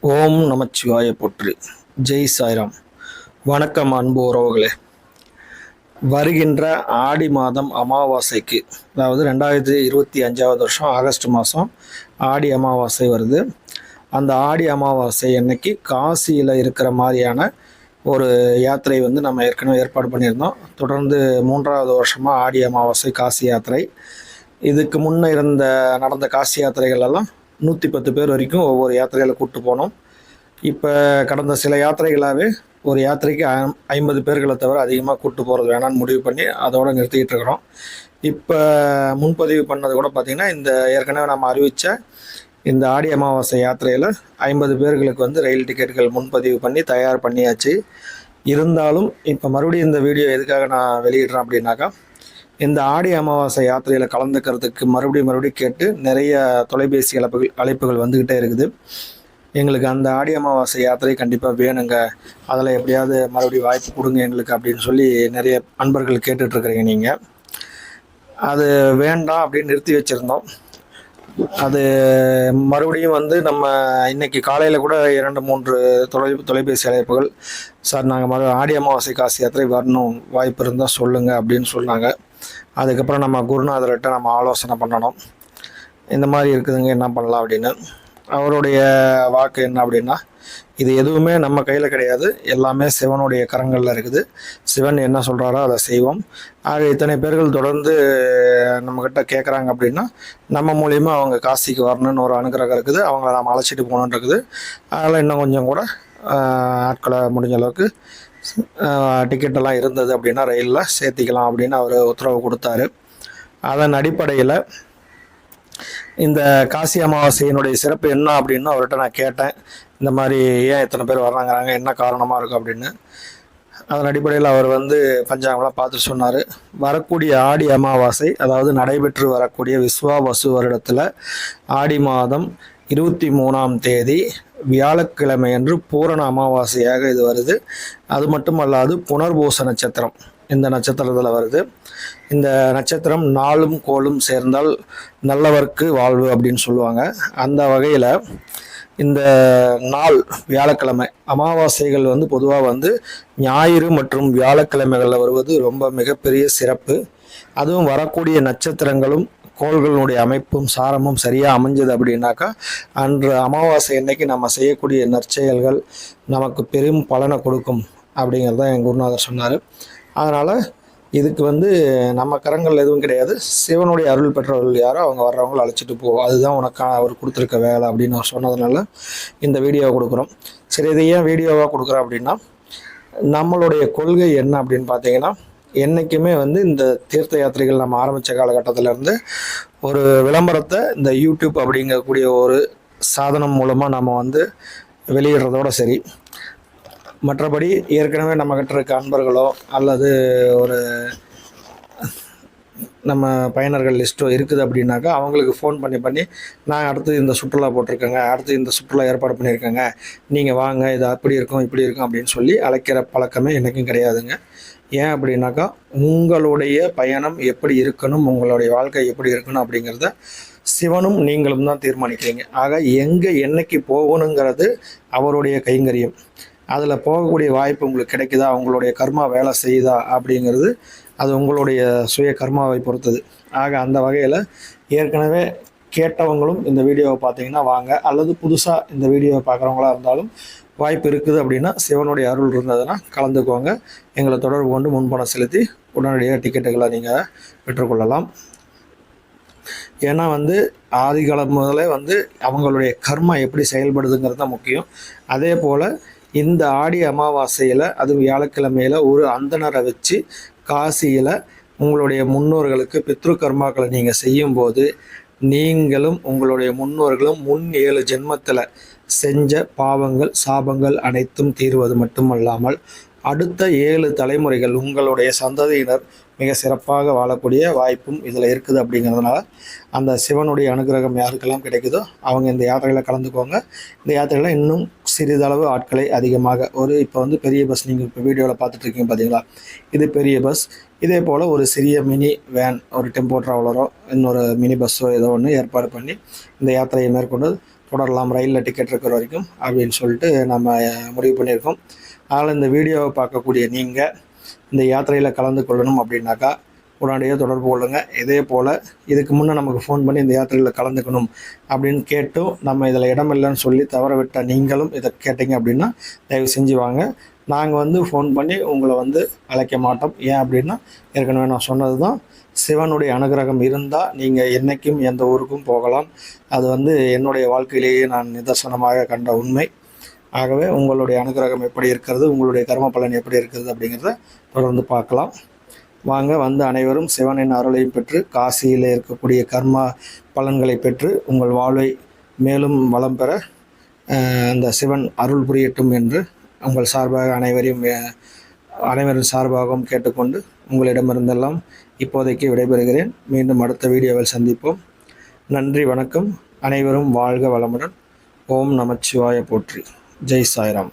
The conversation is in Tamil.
ஓம் நமச்சிவாய போற்று. ஜெய் சாய்ராம். வணக்கம் அன்பு உறவுகளே. வருகின்ற ஆடி மாதம் அமாவாசைக்கு அதாவது ரெண்டாயிரத்தி இருபத்தி அஞ்சாவது வருஷம் ஆகஸ்ட் மாதம் ஆடி அமாவாசை வருது. அந்த ஆடி அமாவாசை அன்னைக்கு காசியில் இருக்கிற மாதிரியான ஒரு யாத்திரை வந்து நம்ம ஏற்கனவே ஏற்பாடு பண்ணியிருந்தோம். தொடர்ந்து மூன்றாவது வருஷமாக ஆடி அமாவாசை காசி யாத்திரை. இதுக்கு முன்னே இருந்த நடந்த காசி யாத்திரைகள் எல்லாம் நூற்றி பத்து பேர் வரைக்கும் ஒவ்வொரு யாத்திரையில் கூப்பிட்டு போனோம். இப்போ கடந்த சில யாத்திரைகளாகவே ஒரு யாத்திரைக்கு ஐம்பது பேர்களை தவிர அதிகமாக கூப்பிட்டு போகிறது வேணாம்னு முடிவு பண்ணி அதோடு நிறுத்திக்கிட்டு இருக்கிறோம். இப்போ முன்பதிவு பண்ணது கூட பார்த்திங்கன்னா இந்த ஏற்கனவே நம்ம அறிவித்த இந்த ஆடி அமாவாசை யாத்திரையில் ஐம்பது பேர்களுக்கு வந்து ரயில் டிக்கெட்டுகள் முன்பதிவு பண்ணி தயார் பண்ணியாச்சு. இருந்தாலும் இப்போ மறுபடியும் இந்த வீடியோ எதுக்காக நான் வெளியிடுறேன் அப்படின்னாக்கா இந்த ஆடி அமாவாசை யாத்திரையில் கலந்துக்கிறதுக்கு மறுபடியும் மறுபடியும் கேட்டு நிறைய தொலைபேசி அழைப்புகள் அழைப்புகள் வந்துக்கிட்டே இருக்குது. எங்களுக்கு அந்த ஆடி அமாவாசை யாத்திரை கண்டிப்பாக வேணுங்க. அதில் எப்படியாவது மறுபடியும் வாய்ப்பு கொடுங்க எங்களுக்கு அப்படின்னு சொல்லி நிறைய அன்பர்கள் கேட்டுட்ருக்குறீங்க நீங்கள் அது வேண்டாம் அப்படின்னு நிறுத்தி வச்சுருந்தோம். அது மறுபடியும் வந்து நம்ம இன்னைக்கு காலையில் கூட இரண்டு மூன்று தொலை தொலைபேசி அழைப்புகள். சார் நாங்கள் மறு ஆடி அமாவாசை காசி யாத்திரை வரணும் வாய்ப்பு இருந்தால் சொல்லுங்கள் அப்படின்னு சொன்னாங்க. அதுக்கப்புறம் நம்ம குருநாதர்கிட்ட நம்ம ஆலோசனை பண்ணணும். இந்த மாதிரி இருக்குதுங்க என்ன பண்ணலாம் அப்படின்னு. அவருடைய வாக்கு என்ன அப்படின்னா இது எதுவுமே நம்ம கையில் கிடையாது. எல்லாமே சிவனுடைய கரங்களில் இருக்குது. சிவன் என்ன சொல்கிறாரோ அதை செய்வோம். ஆக இத்தனை பேர்கள் தொடர்ந்து நம்மக்கிட்ட கேட்குறாங்க அப்படின்னா நம்ம மூலியமாக அவங்க காசிக்கு வரணும்னு ஒரு அனுகிரகம் இருக்குது. அவங்கள நம்ம அழைச்சிட்டு போகணுன்னு இருக்குது. அதனால் இன்னும் கொஞ்சம் கூட ஆட்களை முடிஞ்ச அளவுக்கு டிக்கெட்டெல்லாம் இருந்தது அப்படின்னா ரயிலில் சேர்த்திக்கலாம் அப்படின்னு அவர் உத்தரவு கொடுத்தாரு. அதன் அடிப்படையில் இந்த காசி அமாவாசையினுடைய சிறப்பு என்ன அப்படின்னு அவர்கிட்ட நான் கேட்டேன். இந்த மாதிரி ஏன் இத்தனை பேர் வர்றாங்கிறாங்க என்ன காரணமாக இருக்கும் அப்படின்னு. அதன் அடிப்படையில் அவர் வந்து பஞ்சாங்கம்லாம் பார்த்து சொன்னார். வரக்கூடிய ஆடி அமாவாசை அதாவது நடைபெற்று வரக்கூடிய விஸ்வா வசு வருடத்தில் ஆடி மாதம் இருபத்தி மூணாம் தேதி வியாழக்கிழமை அன்று பூரண அமாவாசையாக இது வருது. அது மட்டும் அல்லாது புனர்பூச நட்சத்திரம். இந்த நட்சத்திரத்தில் வருது. இந்த நட்சத்திரம் நாளும் கோளும் சேர்ந்தால் நல்லவர்க்கு வாழ்வு அப்படின்னு சொல்லுவாங்க. அந்த வகையில் இந்த நாள் வியாழக்கிழமை அமாவாசைகள் வந்து பொதுவாக வந்து ஞாயிறு மற்றும் வியாழக்கிழமைகளில் வருவது ரொம்ப மிகப்பெரிய சிறப்பு. அதுவும் வரக்கூடிய நட்சத்திரங்களும் கோள்களுடைய அமைப்பும் சாரமும் சரியாக அமைஞ்சது அப்படின்னாக்கா அன்று அமாவாசை அன்னைக்கு நம்ம செய்யக்கூடிய நற்செயல்கள் நமக்கு பெரும் பலனை கொடுக்கும் அப்படிங்கிறத என் குருநாதர் சொன்னார். அதனால் இதுக்கு வந்து நம்ம கரங்கள் எதுவும் கிடையாது. சிவனுடைய அருள் பெற்றவர்கள் யாரோ அவங்க வர்றவங்களை அழைச்சிட்டு போ அதுதான் உனக்கு அவர் கொடுத்துருக்க வேலை அப்படின்னு அவர் சொன்னதுனால இந்த வீடியோவை கொடுக்குறோம். சரி இதை ஏன் வீடியோவாக கொடுக்குறோம் அப்படின்னா நம்மளுடைய கொள்கை என்ன அப்படின்னு பார்த்தீங்கன்னா என்றைக்குமே வந்து இந்த தீர்த்த யாத்திரைகள் நம்ம ஆரம்பித்த காலகட்டத்திலேருந்து ஒரு விளம்பரத்தை இந்த யூடியூப் அப்படிங்கக்கூடிய ஒரு சாதனம் மூலமாக நம்ம வந்து வெளியிடுறதோட சரி. மற்றபடி ஏற்கனவே நம்மக்கிட்ட இருக்க அன்பர்களோ அல்லது ஒரு நம்ம பயனர்கள் லிஸ்ட்டோ இருக்குது அப்படின்னாக்கா அவங்களுக்கு ஃபோன் பண்ணி பண்ணி நான் அடுத்து இந்த சுற்றுலா போட்டிருக்கேங்க அடுத்து இந்த சுற்றுலா ஏற்பாடு பண்ணியிருக்கேங்க நீங்கள் வாங்க இது அப்படி இருக்கும் இப்படி இருக்கும் அப்படின்னு சொல்லி அழைக்கிற பழக்கமே எனக்கும் கிடையாதுங்க. ஏன் அப்படின்னாக்கா உங்களுடைய பயணம் எப்படி இருக்கணும் உங்களுடைய வாழ்க்கை எப்படி இருக்கணும் அப்படிங்கிறத சிவனும் நீங்களும் தான் தீர்மானிக்கிறீங்க. ஆக எங்கே என்னைக்கு போகணுங்கிறது அவருடைய கைங்கரியம். அதில் போகக்கூடிய வாய்ப்பு உங்களுக்கு கிடைக்குதா? உங்களுடைய கர்மா வேலை செய்யுதா? அப்படிங்கிறது அது உங்களுடைய சுய கர்மாவை பொறுத்தது. ஆக அந்த வகையில் ஏற்கனவே கேட்டவங்களும் இந்த வீடியோவை பார்த்தீங்கன்னா வாங்க. அல்லது புதுசாக இந்த வீடியோவை பார்க்குறவங்களா இருந்தாலும் வாய்ப்பு இருக்குது அப்படின்னா சிவனுடைய அருள் இருந்ததுன்னா கலந்துக்கோங்க. எங்களை தொடர்பு கொண்டு முன்பணம் செலுத்தி உடனடியாக டிக்கெட்டுகளை நீங்கள் பெற்றுக்கொள்ளலாம். ஏன்னா வந்து ஆதிகாலம் முதலே வந்து அவங்களுடைய கர்மா எப்படி செயல்படுதுங்கிறது தான் முக்கியம். அதே போல் இந்த ஆடி அமாவாசையில் அது வியாழக்கிழமையில் ஒரு அந்தணரை வச்சு காசியில் உங்களுடைய முன்னோர்களுக்கு பித்ரு கர்மாக்களை நீங்கள் செய்யும்போது நீங்களும் உங்களுடைய முன்னோர்களும் முன் ஏழு ஜென்மத்தில் செஞ்ச பாவங்கள் சாபங்கள் அனைத்தும் தீர்வது மட்டுமல்லாமல் அடுத்த ஏழு தலைமுறைகள் உங்களுடைய சந்ததியினர் மிக சிறப்பாக வாழக்கூடிய வாய்ப்பும் இதில் இருக்குது அப்படிங்கிறதுனால அந்த சிவனுடைய அனுகிரகம் யாருக்கெல்லாம் கிடைக்குதோ அவங்க இந்த யாத்திரையில் கலந்துக்கோங்க. இந்த யாத்திரையில் இன்னும் சிறிதளவு ஆட்களை அதிகமாக ஒரு இப்போ வந்து பெரிய பஸ் நீங்கள் இப்போ வீடியோவில் பார்த்துட்ருக்கீங்க பார்த்தீங்களா இது பெரிய பஸ் இதே போல் ஒரு சிறிய மினி வேன் ஒரு டெம்போ ட்ராவலரோ இன்னொரு மினி பஸ்ஸோ ஏதோ ஒன்று ஏற்பாடு பண்ணி இந்த யாத்திரையை மேற்கொண்டு தொடரலாம். ரயிலில் டிக்கெட் இருக்கிற வரைக்கும் அப்படின்னு சொல்லிட்டு நம்ம முடிவு பண்ணியிருக்கோம். அதனால் இந்த வீடியோவை பார்க்கக்கூடிய நீங்கள் இந்த யாத்திரையில் கலந்து கொள்ளணும் அப்படின்னாக்கா உடனடியாக தொடர்பு கொள்ளுங்கள் இதே போல் இதுக்கு முன்னே நமக்கு ஃபோன் பண்ணி இந்த யாத்திரையில் கலந்துக்கணும் அப்படின்னு கேட்டும் நம்ம இதில் இடம் இல்லைன்னு சொல்லி தவற விட்ட நீங்களும் இதை கேட்டீங்க அப்படின்னா தயவு செஞ்சு வாங்க. நாங்கள் வந்து ஃபோன் பண்ணி உங்களை வந்து அழைக்க மாட்டோம். ஏன் அப்படின்னா ஏற்கனவே நான் சொன்னது தான் சிவனுடைய அனுகிரகம் இருந்தால் நீங்கள் என்றைக்கும் எந்த ஊருக்கும் போகலாம். அது வந்து என்னுடைய வாழ்க்கையிலேயே நான் நிதர்சனமாக கண்ட உண்மை. ஆகவே உங்களுடைய அனுகிரகம் எப்படி இருக்கிறது உங்களுடைய கர்ம பலன் எப்படி இருக்கிறது அப்படிங்கிறத தொடர்ந்து பார்க்கலாம். வாங்க வந்து அனைவரும் சிவனின் அருளையும் பெற்று காசியில் இருக்கக்கூடிய கர்மா பலன்களை பெற்று உங்கள் வாழ்வை மேலும் வளம் பெற அந்த சிவன் அருள் புரியட்டும் என்று உங்கள் சார்பாக அனைவரையும் அனைவரின் சார்பாகவும் கேட்டுக்கொண்டு உங்களிடமிருந்தெல்லாம் இப்போதைக்கு விடைபெறுகிறேன். மீண்டும் அடுத்த வீடியோவில் சந்திப்போம். நன்றி வணக்கம். அனைவரும் வாழ்க வளமுடன். ஓம் நமச்சிவாய போற்றி. ஜெய் சாய்ராம்.